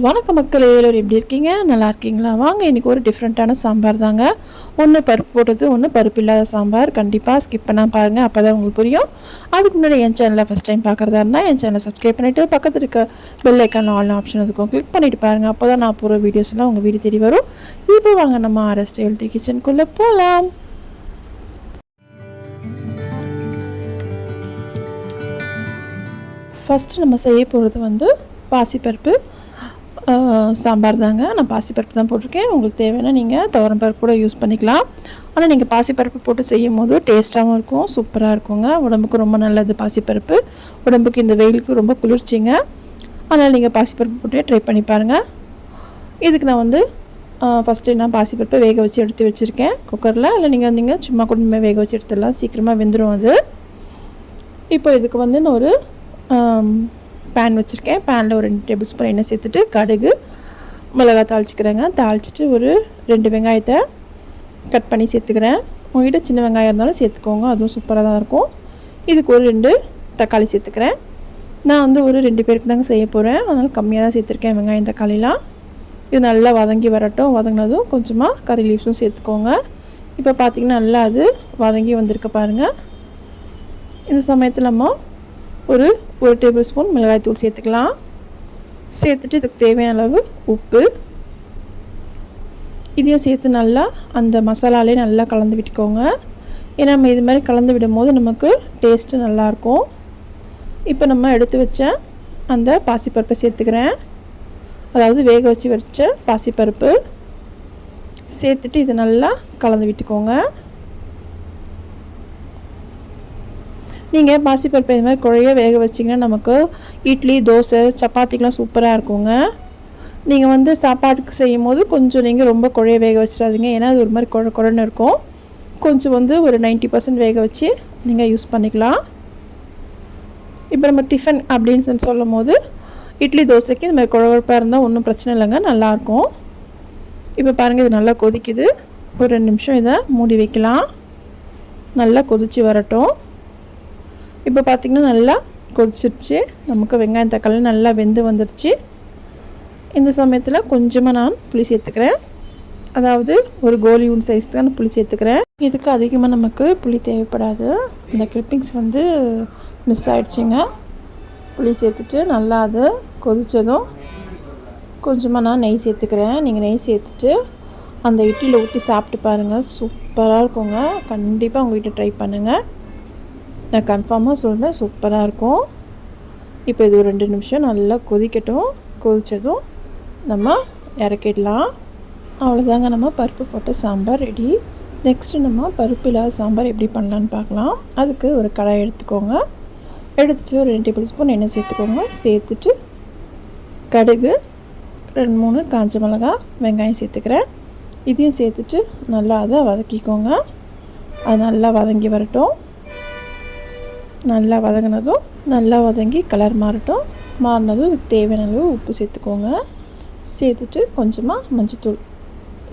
வணக்க மக்கள் எல்லோரும் எப்படி இருக்கீங்க? நல்லா இருக்கீங்களா? வாங்க இன்றைக்கி ஒரு டிஃப்ரெண்ட்டான சாம்பார் தாங்க. ஒன்று பருப்பு போட்டது ஒன்று பருப்பு இல்லாத சாம்பார். கண்டிப்பாக ஸ்கிப் பண்ணால் பாருங்கள் அப்போ தான் உங்களுக்கு புரியும். அதுக்கு முன்னாடி என் சேனலை ஃபஸ்ட் டைம் பார்க்குறதா இருந்தால் என் சேனலை சப்ஸ்கிரைப் பண்ணிவிட்டு பக்கத்தில் இருக்க பெல் ஐக்கான் ஆல் ஆப்ஷன் இருக்கும் கிளிக் பண்ணிவிட்டு பாருங்கள் அப்போ தான் நான் போகிற வீடியோஸ்லாம் உங்கள் வீடு தேடி வரும். இப்போ வாங்க நம்ம ஆர்எஸ்ட் ஹெல்த்தி கிச்சனுக்குள்ளே போகலாம் ஃபஸ்ட்டு நம்ம செய்ய போகிறது வந்து பாசிப்பருப்பு சாம்பார் தாங்க. நான் பாசிப்பருப்பு தான் போட்டிருக்கேன். உங்களுக்கு தேவையான நீங்கள் துவரம் பருப்பு கூட யூஸ் பண்ணிக்கலாம். ஆனால் நீங்கள் பாசிப்பருப்பு போட்டு செய்யும் போது டேஸ்ட்டாகவும் இருக்கும் சூப்பராக இருக்குங்க. உடம்புக்கு ரொம்ப நல்லது பாசிப்பருப்பு. உடம்புக்கு இந்த வெயிலுக்கு ரொம்ப குளிர்ச்சிங்க. அதனால் நீங்கள் பாசிப்பருப்பு போட்டு ட்ரை பண்ணி பாருங்கள் இதுக்கு நான் வந்து ஃபஸ்ட்டு நான் பாசிப்பருப்பை வேக வச்சு எடுத்து வச்சுருக்கேன். குக்கரில் இல்லை நீங்கள் வந்தீங்க சும்மா குடும்பமே வேக வச்சு எடுத்துடலாம். சீக்கிரமாக வெந்துடும் அது. இப்போ இதுக்கு வந்து நான் ஒரு பேன் வச்சுருக்கேன். பேனில் ஒரு ரெண்டு டேபிள் ஸ்பூன் எண்ணெய் சேர்த்துட்டு கடுகு மிளகாய் தாளிச்சிக்கிறேங்க. தாளிச்சிட்டு ஒரு ரெண்டு வெங்காயத்தை கட் பண்ணி சேர்த்துக்கிறேன். உங்கள்கிட்ட சின்ன வெங்காயம் இருந்தாலும் சேர்த்துக்கோங்க. அதுவும் சூப்பராக தான் இருக்கும். இதுக்கு ஒரு ரெண்டு தக்காளி சேர்த்துக்கிறேன். நான் வந்து ஒரு ரெண்டு பேருக்கு தாங்க செய்ய போகிறேன் அதனால் கம்மியாக தான் சேர்த்துருக்கேன் வெங்காயம் தக்காளிலாம். இது நல்லா வதங்கி வரட்டும். வதங்கினதும் கொஞ்சமாக கறி லீவ்ஸும் சேர்த்துக்கோங்க. இப்போ பார்த்திங்கன்னா நல்லா அது வதங்கி வந்திருக்க பாருங்கள் இந்த சமயத்தில் நம்ம ஒரு டேபிள் ஸ்பூன் மிளகாய்த்தூள் சேர்த்துக்கலாம். சேர்த்துட்டு இதுக்கு தேவையான அளவு உப்பு. இதையும் சேர்த்து நல்லா அந்த மசாலாலே நல்லா கலந்து விட்டுக்கோங்க. ஏன்னா நம்ம இது மாதிரி கலந்து விடும் போது நமக்கு டேஸ்ட்டு நல்லாயிருக்கும். இப்போ நம்ம எடுத்து வச்ச அந்த பாசிப்பருப்பை சேர்த்துக்கிறேன். அதாவது வேக வச்சு வச்ச பாசிப்பருப்பு. சேர்த்துட்டு இதை நல்லா கலந்து விட்டுக்கோங்க. நீங்கள் பாசிப்பருப்பு இது மாதிரி குழைய வேக வச்சிங்கன்னா நமக்கு இட்லி தோசை சப்பாத்திக்கெலாம் சூப்பராக இருக்குங்க. நீங்கள் வந்து சாப்பாட்டுக்கு செய்யும் போது கொஞ்சம் நீங்கள் ரொம்ப குழைய வேக வச்சிடாதீங்க. ஏன்னா அது ஒரு மாதிரி குழ குழன்னு இருக்கும். கொஞ்சம் வந்து ஒரு 90% பர்சன்ட் வேக வச்சு நீங்கள் யூஸ் பண்ணிக்கலாம். இப்போ நம்ம டிஃபன் அப்படின்னு சொல்லி சொல்லும் போது இட்லி தோசைக்கு இந்த மாதிரி குழகுழப்பாக இருந்தால் ஒன்றும் பிரச்சனை இல்லைங்க. நல்லாயிருக்கும் இப்போ பாருங்கள் இது நல்லா கொதிக்குது. ஒரு ரெண்டு நிமிஷம் இதை மூடி வைக்கலாம். நல்லா கொதித்து வரட்டும். இப்போ பார்த்திங்கன்னா நல்லா கொதிச்சிருச்சு. நமக்கு வெங்காயம் தக்காளி நல்லா வெந்து வந்துருச்சு. இந்த சமயத்தில் கொஞ்சமாக நான் புளி சேர்த்துக்கிறேன். அதாவது ஒரு கோலி உன் சைஸ் தான் நான் புளி சேர்த்துக்கிறேன். இதுக்கு அதிகமாக நமக்கு புளி தேவைப்படாது. இந்த கிளிப்பிங்ஸ் வந்து மிஸ் ஆகிடுச்சிங்க புளி சேர்த்துட்டு நல்லா அது கொதித்ததும் கொஞ்சமாக நான் நெய் சேர்த்துக்கிறேன். நீங்கள் நெய் சேர்த்துட்டு அந்த இட்லியில் ஊற்றி சாப்பிட்டு பாருங்கள் சூப்பராக இருக்குங்க. கண்டிப்பாக உங்கள் வீட்டை ட்ரை பண்ணுங்கள் நான் கன்ஃபார்மாக சொல்கிறேன் சூப்பராக இருக்கும். இப்போ இது ஒரு ரெண்டு நிமிஷம் நல்லா கொதிக்கட்டும். கொதித்ததும் நம்ம இறக்கிடலாம். அவ்வளோதாங்க நம்ம பருப்பு போட்ட சாம்பார் ரெடி நெக்ஸ்ட்டு நம்ம பருப்பு இல்லாத சாம்பார் எப்படி பண்ணலான்னு பார்க்கலாம். அதுக்கு ஒரு கடாய் எடுத்துக்கோங்க. எடுத்துகிட்டு ஒரு ரெண்டு டேபிள் ஸ்பூன் எண்ணெய் சேர்த்துக்கோங்க. சேர்த்துட்டு கடுகு ரெண்டு மூணு காஞ்ச மிளகா வெங்காயம் சேர்த்துக்கிறேன். இதையும் சேர்த்துட்டு நல்லா அதை வதக்கிக்கோங்க. அது நல்லா வதங்கி வரட்டும். நல்லா வதங்கினதும் நல்லா வதங்கி கலர் மாறட்டும். மாறினதும் இதுக்கு தேவையான அளவு உப்பு சேர்த்துக்கோங்க. சேர்த்துட்டு கொஞ்சமாக மஞ்சத்தூள்.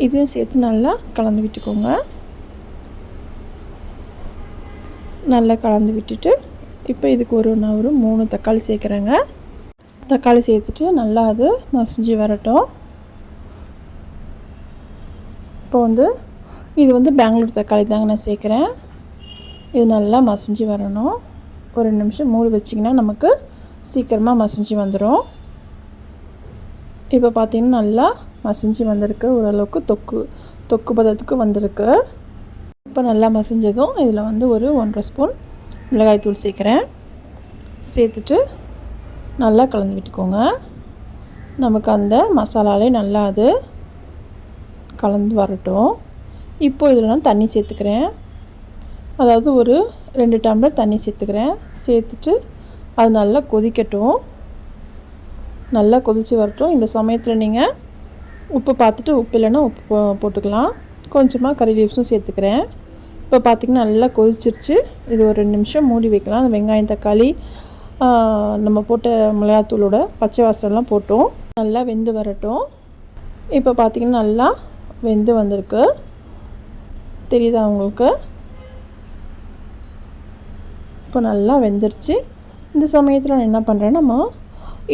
இதையும் சேர்த்து நல்லா கலந்து விட்டுக்கோங்க. நல்லா கலந்து விட்டுட்டு இப்போ இதுக்கு ஒரு நான் ஒரு மூணு தக்காளி சேர்க்குறேங்க. தக்காளி சேர்த்துட்டு நல்லா அது மசிஞ்சு வரட்டும். இப்போ வந்து இது வந்து பெங்களூர் தக்காளி தாங்க நான் சேர்க்குறேன். இது நல்லா மசிஞ்சு வரணும். ஒரு ரெண்டு நிமிஷம் மூடி வச்சிங்கன்னா நமக்கு சீக்கிரமாக மசிஞ்சு வந்துடும் இப்போ பார்த்திங்கன்னா நல்லா மசிஞ்சு வந்திருக்கு. ஓரளவுக்கு தொக்கு தொக்கு பதத்துக்கு வந்திருக்கு. இப்போ நல்லா மசிஞ்சதும் இதில் வந்து ஒரு ஒன்றரை ஸ்பூன் மிளகாய்த்தூள் சேர்க்குறேன். சேர்த்துட்டு நல்லா கலந்து விட்டுக்கோங்க. நமக்கு அந்த மசாலாலே நல்லா அது கலந்து வரட்டும். இப்போது இதில் நான் தண்ணி சேர்த்துக்கிறேன். அதாவது ஒரு ரெண்டு டம்ளர் தண்ணி சேர்த்துக்கிறேன். சேர்த்துட்டு அது நல்லா கொதிக்கட்டும். நல்லா கொதித்து வரட்டும். இந்த சமயத்தில் நீங்கள் உப்பு பார்த்துட்டு உப்பு இல்லைன்னா உப்பு போட்டுக்கலாம். கொஞ்சமாக கறி லீவ்ஸும் சேர்த்துக்கிறேன். இப்போ பார்த்திங்கன்னா நல்லா கொதிச்சிருச்சு. இது ஒரு ரெண்டு நிமிஷம் மூடி வைக்கலாம். அந்த வெங்காயம் தக்காளி நம்ம போட்ட மிளகாத்தூளோட பச்சை வாசம்லாம் போட்டோம். நல்லா வெந்து வரட்டும். இப்போ பார்த்திங்கன்னா நல்லா வெந்து வந்திருக்கு. தெரியுதா உங்களுக்கு? இப்போ நல்லா வெந்துருச்சு. இந்த சமயத்தில் நான் என்ன பண்ணுறேன்னா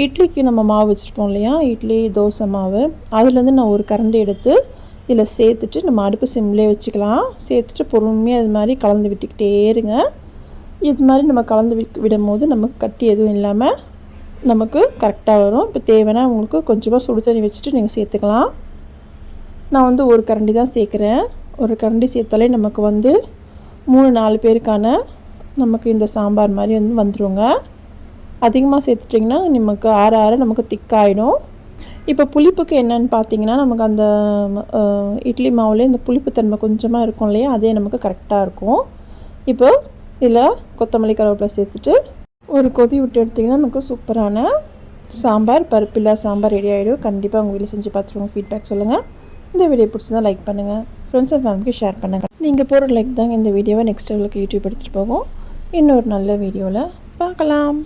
இட்லிக்கு நம்ம மாவு வச்சுருப்போம் இல்லையா? இட்லி தோசை மாவு. அதுலேருந்து நான் ஒரு கரண்டி எடுத்து இதில் சேர்த்துட்டு நம்ம அடுப்பு சிம்லேயே வச்சுக்கலாம். சேர்த்துட்டு பொறுமையாக இது மாதிரி கலந்து விட்டுக்கிட்டே இருங்க. இது மாதிரி நம்ம கலந்து வி விடும் போது நமக்கு கட்டி எதுவும் இல்லாமல் நமக்கு கரெக்டாக வரும். இப்போ தேவைன்னா உங்களுக்கு கொஞ்சமாக சுடு தண்ணி வச்சுட்டு நீங்கள் சேர்த்துக்கலாம். நான் வந்து ஒரு கரண்டி தான் சேர்க்குறேன். ஒரு கரண்டி சேர்த்தாலே நமக்கு வந்து மூணு நாலு பேருக்கான நமக்கு இந்த சாம்பார் மாதிரி வந்து வந்துருங்க. அதிகமாக சேர்த்துட்டிங்கன்னா நமக்கு ஆற ஆற நமக்கு திக்காயிடும். இப்போ புளிப்புக்கு என்னன்னு பார்த்தீங்கன்னா நமக்கு அந்த இட்லி மாவுலேயே இந்த புளிப்பு தன்மை கொஞ்சமாக இருக்கும் இல்லையா? அதே நமக்கு கரெக்டாக இருக்கும். இப்போ இதில் கொத்தமல்லி கருவேப்பிலை சேர்த்துட்டு ஒரு கொதி விட்டு எடுத்திங்கன்னா நமக்கு சூப்பரான சாம்பார் பருப்பில்லா சாம்பார் ரெடி ஆகிடும் கண்டிப்பாக உங்கள் வீட்டில் செஞ்சு பார்த்துருவோம் ஃபீட்பேக் சொல்லுங்கள் இந்த வீடியோ பிடிச்சிருந்தா லைக் பண்ணுங்கள் ஃப்ரெண்ட்ஸ் அண்ட் ஃபேமிலிக்கு ஷேர் பண்ணுங்கள் நீங்கள் போகிற லைக் தாங்க இந்த வீடியோவை நெக்ஸ்ட் லெவலுக்கு யூடியூப் எடுத்துகிட்டு போகும். இன்னொரு நல்ல வீடியோவில் பார்க்கலாம்.